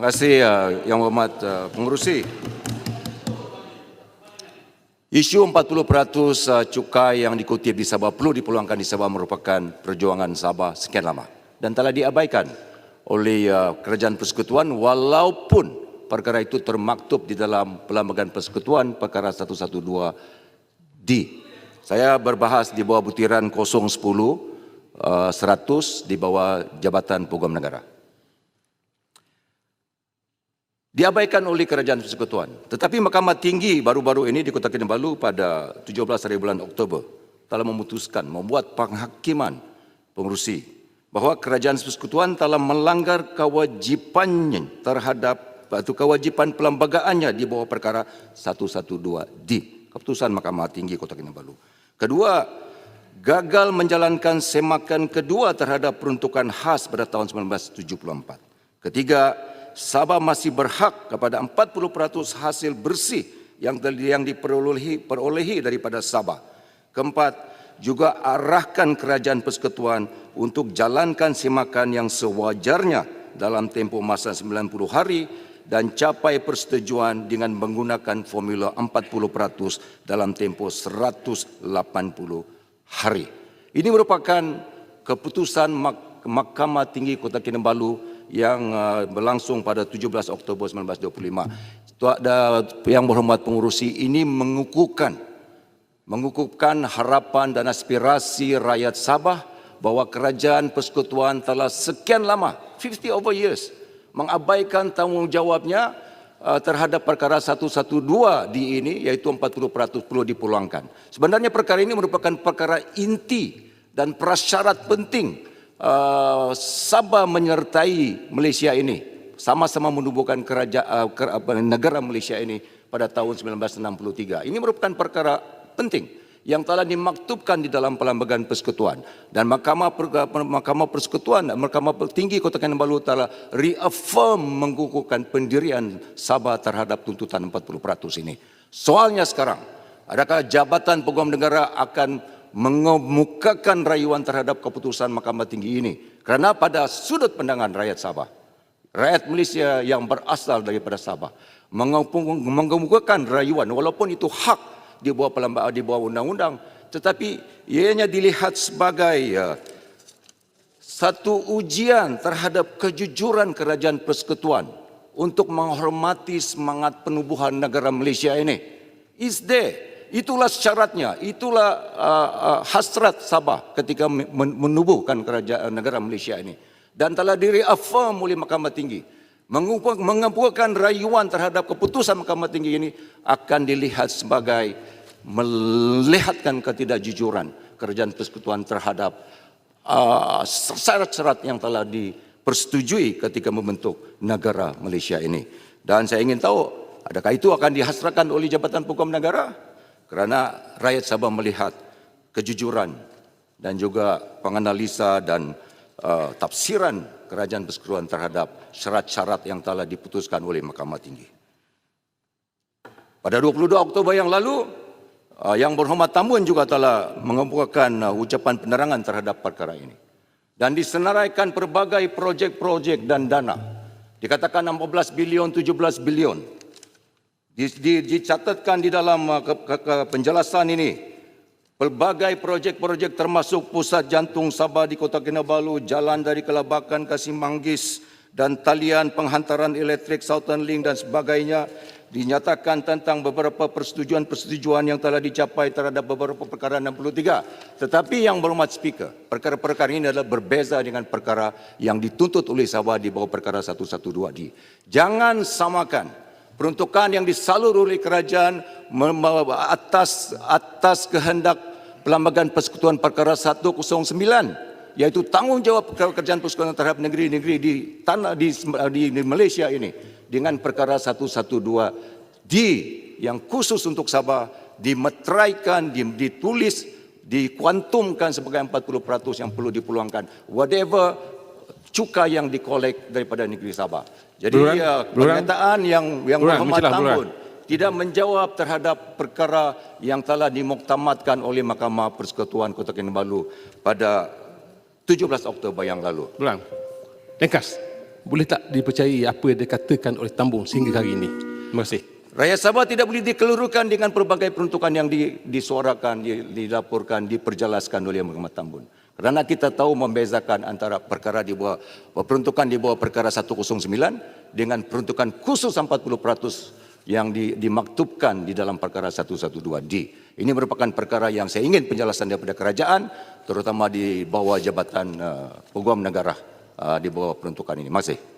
Terima kasih uh, Yang Hormat uh, Pengerusi. Isu 40% uh, cukai yang dikutip di Sabah perlu dipeluangkan di Sabah merupakan perjuangan Sabah sekian lama dan telah diabaikan oleh uh, Kerajaan Persekutuan walaupun perkara itu termaktub di dalam Perlembagaan Persekutuan perkara 112D. Saya berbahas di bawah butiran 010 uh, 100 di bawah Jabatan Program Negara diabaikan oleh kerajaan persekutuan. Tetapi Mahkamah Tinggi baru-baru ini di Kota Kinabalu pada 17 hari bulan Oktober telah memutuskan membuat penghakiman pengurusi bahawa kerajaan persekutuan telah melanggar kewajipannya terhadap atau kewajipan pelembagaannya di bawah perkara 112D keputusan Mahkamah Tinggi Kota Kinabalu. Kedua, gagal menjalankan semakan kedua terhadap peruntukan khas pada tahun 1974. Ketiga, Sabah masih berhak kepada 40% hasil bersih yang yang diperolehi perolehi daripada Sabah. Keempat, juga arahkan kerajaan persekutuan untuk jalankan semakan yang sewajarnya dalam tempoh masa 90 hari dan capai persetujuan dengan menggunakan formula 40% dalam tempoh 180 hari. Ini merupakan keputusan Mahkamah Tinggi Kota Kinabalu yang uh, berlangsung pada 17 Oktober 1925. Tuan yang berhormat pengurusi ini mengukuhkan mengukuhkan harapan dan aspirasi rakyat Sabah bahawa kerajaan persekutuan telah sekian lama 50 over years mengabaikan tanggungjawabnya uh, terhadap perkara 112 di ini iaitu 40% perlu dipulangkan. Sebenarnya perkara ini merupakan perkara inti dan prasyarat penting uh, Sabah menyertai Malaysia ini sama-sama menubuhkan kerajaan uh, negara Malaysia ini pada tahun 1963. Ini merupakan perkara penting yang telah dimaktubkan di dalam Perlembagaan Persekutuan dan Mahkamah Mahkamah Persekutuan dan Mahkamah Tinggi Kota Kinabalu telah reaffirm mengukuhkan pendirian Sabah terhadap tuntutan 40% ini. Soalnya sekarang, adakah Jabatan Peguam Negara akan mengemukakan rayuan terhadap keputusan Mahkamah Tinggi ini. Kerana pada sudut pandangan rakyat Sabah rakyat Malaysia yang berasal daripada Sabah mengemukakan rayuan walaupun itu hak di bawah pelambaan di bawah undang-undang tetapi ianya dilihat sebagai uh, satu ujian terhadap kejujuran kerajaan persekutuan untuk menghormati semangat penubuhan negara Malaysia ini. Is there itulah syaratnya, itulah uh, uh, hasrat Sabah ketika menubuhkan kerajaan negara Malaysia ini. Dan telah direaffirm oleh Mahkamah Tinggi. Mengumpulkan rayuan terhadap keputusan Mahkamah Tinggi ini akan dilihat sebagai melihatkan ketidakjujuran kerajaan persekutuan terhadap uh, syarat-syarat yang telah dipersetujui ketika membentuk negara Malaysia ini. Dan saya ingin tahu, adakah itu akan dihasratkan oleh Jabatan Hukum Negara? Kerana rakyat Sabah melihat kejujuran dan juga penganalisa dan uh, tafsiran kerajaan persekutuan terhadap syarat-syarat yang telah diputuskan oleh Mahkamah Tinggi. Pada 22 Oktober yang lalu, uh, yang berhormat tamuan juga telah mengumpulkan uh, ucapan penerangan terhadap perkara ini. Dan disenaraikan pelbagai projek-projek dan dana. Dikatakan 16 bilion, 17 bilion dicatatkan di dalam uh, penjelasan ini pelbagai projek-projek termasuk pusat jantung Sabah di Kota Kinabalu, jalan dari Kelabakan ke Simanggis dan talian penghantaran elektrik Southern Link dan sebagainya dinyatakan tentang beberapa persetujuan-persetujuan yang telah dicapai terhadap beberapa perkara 63. Tetapi yang berhormat speaker, perkara-perkara ini adalah berbeza dengan perkara yang dituntut oleh Sabah di bawah perkara 112D. Jangan samakan peruntukan yang disalur oleh kerajaan atas atas kehendak Perlembagaan Persekutuan Perkara 109 iaitu tanggungjawab kerajaan persekutuan terhadap negeri-negeri di tanah di, di, di Malaysia ini dengan perkara 112 di yang khusus untuk Sabah dimeteraikan ditulis dikuantumkan sebagai 40% yang perlu dipeluangkan. Whatever cukai yang dikolek daripada negeri Sabah jadi Bluran, ya, pernyataan yang yang berhormat tambun tidak menjawab terhadap perkara yang telah dimuktamadkan oleh Mahkamah Persekutuan Kota Kinabalu pada 17 Oktober yang lalu. Bluran. Ringkas. boleh tak dipercayai apa yang dikatakan oleh Tambun sehingga hari ini? Terima kasih. Rakyat Sabah tidak boleh dikelurukan dengan pelbagai peruntukan yang di, disuarakan, di, dilaporkan, diperjelaskan oleh Mahkamah Tambun. Kerana kita tahu membezakan antara perkara di bawah peruntukan di bawah perkara 109 dengan peruntukan khusus 40% yang di, dimaktubkan di dalam perkara 112D. Ini merupakan perkara yang saya ingin penjelasan daripada kerajaan terutama di bawah jabatan uh, peguam negara uh, di bawah peruntukan ini. Kasih.